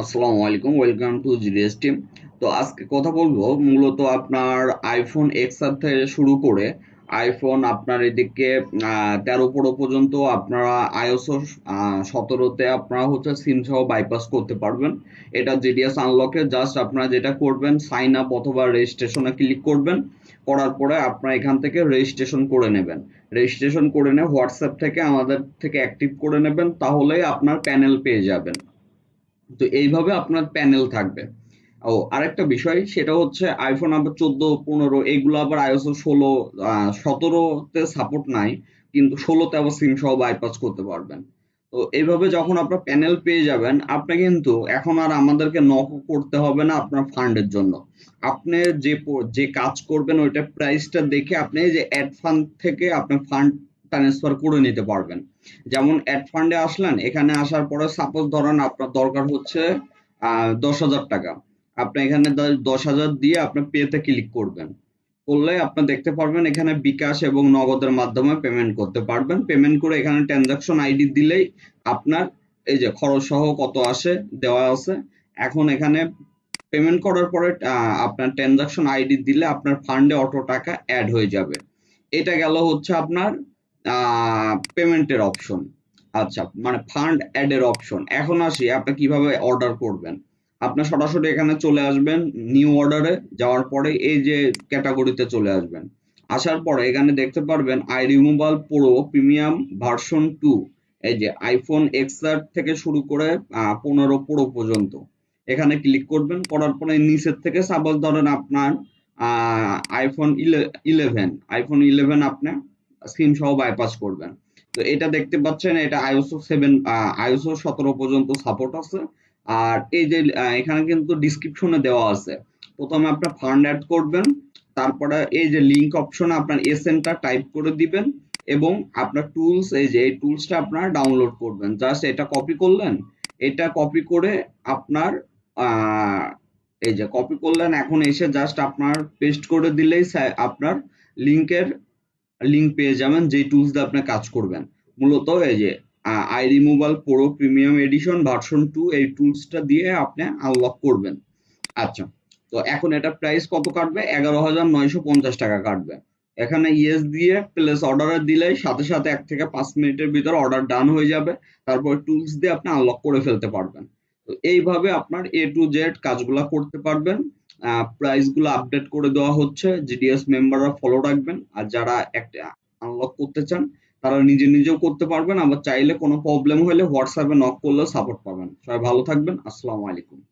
আসসালামু আলাইকুম welcome to GDS team তো আজকে কথা বলব মূলত আপনার আইফোন এক্সআর থেকে শুরু করে আইফোন আপনার এদিকে তেরো প্রো পর্যন্ত আপনারা আইওসো সতেরোতে আপনারা হচ্ছে সিম সহ বাইপাস করতে পারবেন। এটা জিডিএস আনলকে জাস্ট আপনারা যেটা করবেন সাইন আপ অথবা রেজিস্ট্রেশনে ক্লিক করবেন। করার পরে আপনারা এখান থেকে রেজিস্ট্রেশন করে নেবেন। রেজিস্ট্রেশন করে নিয়ে হোয়াটসঅ্যাপ থেকে আমাদের থেকে অ্যাক্টিভ করে নেবেন, তাহলেই আপনার প্যানেল পেয়ে যাবেন। তো এইভাবে আপনার প্যানেল থাকবে। ও, আরেকটা বিষয়, সেটা হচ্ছে আইফোন আবার চোদ্দ, পনেরো, এগুলো আবার আইওসো ষোলো সতেরোতে সাপোর্ট নাই, কিন্তু ষোলোতে আবার সিম সহ বাইপাস করতে পারবেন। তো এইভাবে যখন আপনার প্যানেল পেয়ে যাবেন, আপনি কিন্তু এখন আর আমাদেরকে নক করতে হবে না আপনার ফান্ডের জন্য। আপনি যে যে কাজ করবেন ওইটা প্রাইসটা দেখে আপনি যে অ্যাড ফান্ড থেকে আপনার ফান্ড ট্রান্সফার করে নিতে পারবেন। যেমন অ্যাড ফান্ডে আসলেন, এখানে আসার পরে সাপোজ ধরেন আপনার দরকার হচ্ছে দশ হাজার টাকা। আপনি এখানে দশ হাজার দিয়ে আপনি পেতে ক্লিক করবেন। করলে আপনি দেখতে পারবেন এখানে বিকাশ এবং নগদের মাধ্যমে পেমেন্ট করতে পারবেন। পেমেন্ট করে এখানে ট্রানজাকশন আইডি দিলেই আপনার এই যে খরচ সহ কত আসে, দেওয়া আছে। এখন এখানে পেমেন্ট করার পরে আপনার ট্রানজাকশন আইডি দিলে আপনার ফান্ডে অটো টাকা অ্যাড হয়ে যাবে। এটা গেল হচ্ছে আপনার পেমেন্টের অপশন আচ্ছা মানে ফান্ড অ্যাড এর অপশন এখন আসি, আপনি কীভাবে অর্ডার করবেন? আপনি সরাসরি এখানে চলে আসবেন নিউ অর্ডারে যাওয়ার পরে এই যে ক্যাটাগরিতে চলে আসবেন। আসার পরে এখানে দেখতে পারবেন AI removal pro premium version two এই যে আইফোন এক্সআর থেকে শুরু করে পনেরো প্রো পর্যন্ত। এখানে ক্লিক করবেন, করার পরে নিচের থেকে সাপোজ ধরেন আপনার আইফোন ইলেভেন আইফোন ইলেভেন আপনি সিম সহ বাইপাস করবেন। তো এটা দেখতে পাচ্ছেন, এটা আইওসো সেভেন আইওসো সতেরো পর্যন্ত সাপোর্ট আছে। আর এই যে এখানে কিন্তু ডিসক্রিপশনে দেওয়া আছে। প্রথমে আপনার ফান্ড অ্যাড করবেন, তারপরে এই যে লিঙ্ক অপশনে আপনার এসএনটা টাইপ করে দিবেন এবং আপনার টুলস এই যে এই টুলসটা আপনার ডাউনলোড করবেন। জাস্ট এটা কপি করলেন, এটা কপি করে আপনার এই যে কপি করলেন, এখন এসে জাস্ট আপনার পেস্ট করে দিলেই আপনার লিঙ্কের লিঙ্ক পেয়ে যাবেন, যেই টুলস দিয়ে আপনি কাজ করবেন। মূলত এই যে AI removal pro premium edition version two এই টুলসটা দিয়ে আপনি আনলক করবেন। আচ্ছা তো এখন এটা প্রাইস কত কাটবে? এগারো হাজার নয়শো পঞ্চাশ টাকা কাটবে। এখানে ইয়েস দিয়ে প্লেস অর্ডার দিলে সাথে সাথে এক থেকে পাঁচ মিনিটের ভিতর অর্ডার ডান হয়ে যাবে। তারপর টুলস দিয়ে আপনি আনলক করে ফেলতে পারবেন। তো এইভাবে আপনার এ টু জেড কাজগুলো করতে পারবেন। প্রাইসগুলো আপডেট করে দেওয়া হচ্ছে। জিডিএস মেম্বাররা ফলো রাখবেন। আর যারা একটা আনলক করতে চান, তারা নিজে নিজেও করতে পারবেন। আবার চাইলে কোনো প্রবলেম হলে হোয়াটসঅ্যাপে নক করলেও সাপোর্ট পাবেন। সবাই ভালো থাকবেন। আসসালামু আলাইকুম।